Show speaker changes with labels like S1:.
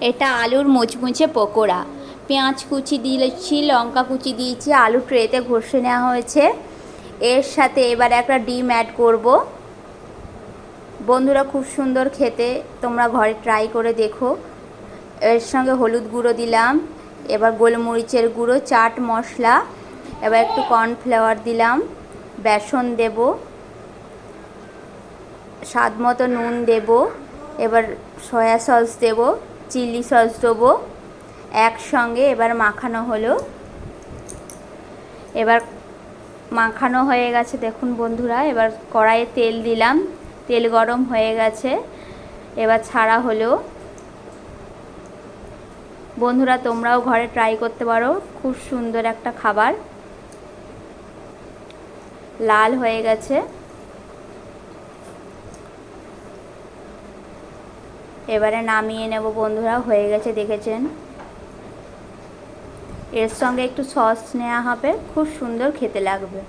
S1: এটা আলুর মুচমুচে পকোড়া। পেঁয়াজ কুচি দিয়েছি, লঙ্কা কুচি দিয়েছি, আলু ট্রেতে ঘষে নেওয়া হয়েছে। এর সাথে এবার একটা ডিম অ্যাড করব। বন্ধুরা খুব সুন্দর খেতে, তোমরা ঘরে ট্রাই করে দেখো। এর সঙ্গে হলুদ গুঁড়ো দিলাম, এবার গোলমরিচের গুঁড়ো, চাট মশলা, এবার একটু কর্নফ্লাওয়ার দিলাম, বেসন দেব, স্বাদ মতো নুন দেব, এবার সয়া সস দেব। চিলি সস দেবো। একসঙ্গে এবার মাখানো হলো। এবার মাখানো হয়ে গেছে, দেখুন বন্ধুরা, এবার কড়াইয়ে তেল দিলাম। তেল গরম হয়ে গেছে, এবার ছাড়া হলো। বন্ধুরা, তোমরাও ঘরে ট্রাই করতে পারো, খুব সুন্দর একটা খাবার। লাল হয়ে গেছে। এবারে নামিয়ে নেব বন্ধুরা, হয়ে গেছে, দেখেছেন? এর সঙ্গে একটু সস নেওয়া হবে, খুব সুন্দর খেতে লাগবে।